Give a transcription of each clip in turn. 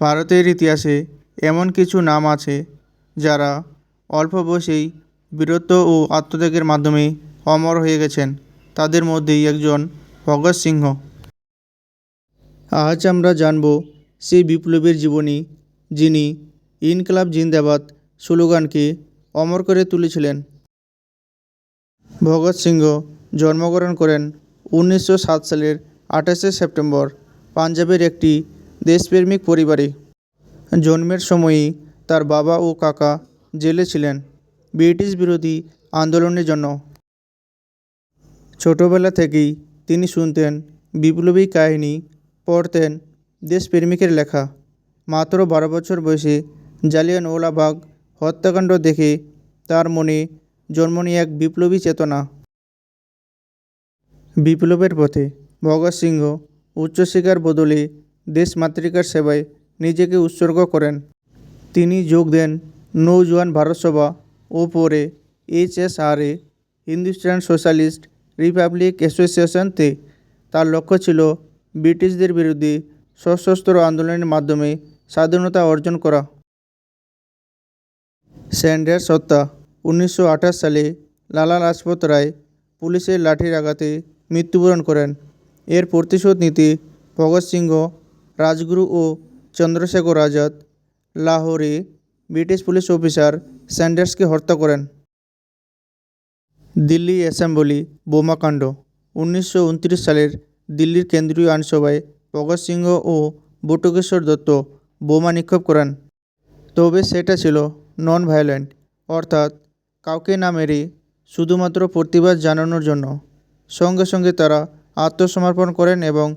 ভারতের ইতিহাসে এমন কিছু নাম আছে যারা অল্প বয়সেই বীরত্ব ও আত্মত্যাগের মাধ্যমে অমর হয়ে গেছেন। তাদের মধ্যেই একজন ভগৎ সিংহ। আজ আমরা জানব সেই বিপ্লবীর জীবনী যিনি ইনকলাব জিন্দাবাদ স্লোগানকে অমর করে তুলেছিলেন। ভগৎ সিংহ জন্মগ্রহণ করেন উনিশশো সাত সালের আঠাশে সেপ্টেম্বর, পাঞ্জাবের একটি দেশপ্রেমিক পরিবারে জন্মের সময়ই তার বাবা ও কাকা জেলে ছিলেন ব্রিটিশ বিরোধী আন্দোলনের জন্য। ছোটোবেলা থেকেই তিনি শুনতেন বিপ্লবী কাহিনী, পড়তেন দেশপ্রেমিকের লেখা। মাত্র বারো বছর বয়সে জালিয়ান জালিয়ানওয়ালাবাগ হত্যাকাণ্ড দেখে তার মনে জন্ম নিয়ে এক বিপ্লবী চেতনা। বিপ্লবের পথে ভগৎ সিংহ উচ্চশিক্ষার বদলে দেশমাতৃকার সেবায় নিজেকে উৎসর্গ করেন। তিনি যোগ দেন নৌজওয়ান ভারতসভা ও পরে এইচএসআরএ, হিন্দুস্তান সোশ্যালিস্ট রিপাবলিক অ্যাসোসিয়েশনতে। তার লক্ষ্য ছিল ব্রিটিশদের বিরুদ্ধে সশস্ত্র আন্দোলনের মাধ্যমে স্বাধীনতা অর্জন করা। স্যান্ডার্স হত্যা উনিশশো সালে লালা লাজপত রায় পুলিশের লাঠির আঘাতে মৃত্যুবরণ করেন। এর প্রতিশোধ নিতে ভগৎ সিংহ রাজগুরু ও চন্দ্রশেখর আজাদ লাহোরে ব্রিটিশ পুলিশ অফিসার স্যান্ডার্সকে হত্যা করেন। দিল্লি অ্যাসেম্বলি বোমাকাণ্ড। উনিশশো উনত্রিশ সালের দিল্লির কেন্দ্রীয় আইনসভায় ভগৎ সিংহ ও বটুকেশ্বর দত্ত বোমা নিক্ষেপ করেন। তবে সেটা ছিল নন ভায়োলেন্ট অর্থাৎ কাউকে না মেরে শুধুমাত্র প্রতিবাদ জানানোর জন্য। সঙ্গে সঙ্গে তারা আত্মসমর্পণ করেন এবং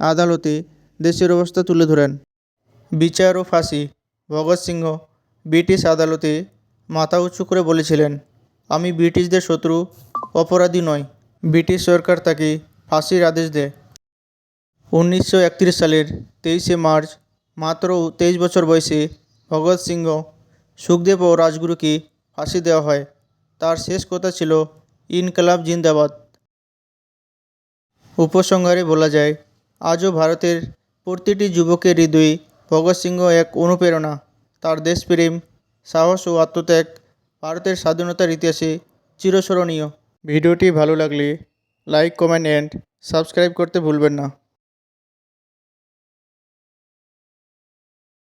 আদালতে দেশের অবস্থা তুলে ধরেন। বিচার ও ফাঁসি, ভগৎ সিংহ, ব্রিটিশ আদালতে মাথা উঁচু করে বলেছিলেন, আমি ব্রিটিশদের শত্রু, অপরাধী নয় ব্রিটিশ সরকার তাকে ফাঁসির আদেশ দেয়। উনিশশো একত্রিশ সালের তেইশে মার্চ, মাত্র তেইশ বছর বয়সে ভগৎ সিংহ সুখদেব ও রাজগুরুকে ফাঁসি দেওয়া হয়। তার শেষ কথা ছিল, ইনকলাব জিন্দাবাদ। উপসংহারে বলা যায়, আজও ভারতের প্রতিটি যুবকের হৃদয়ে ভগৎ সিংহ এক অনুপ্রেরণা। তার দেশপ্রেম, সাহস ও আত্মত্যাগ ভারতের স্বাধীনতার ইতিহাসে চিরস্মরণীয়। ভিডিওটি ভালো লাগলে লাইক কমেন্ট অ্যান্ড সাবস্ক্রাইব করতে ভুলবেন না।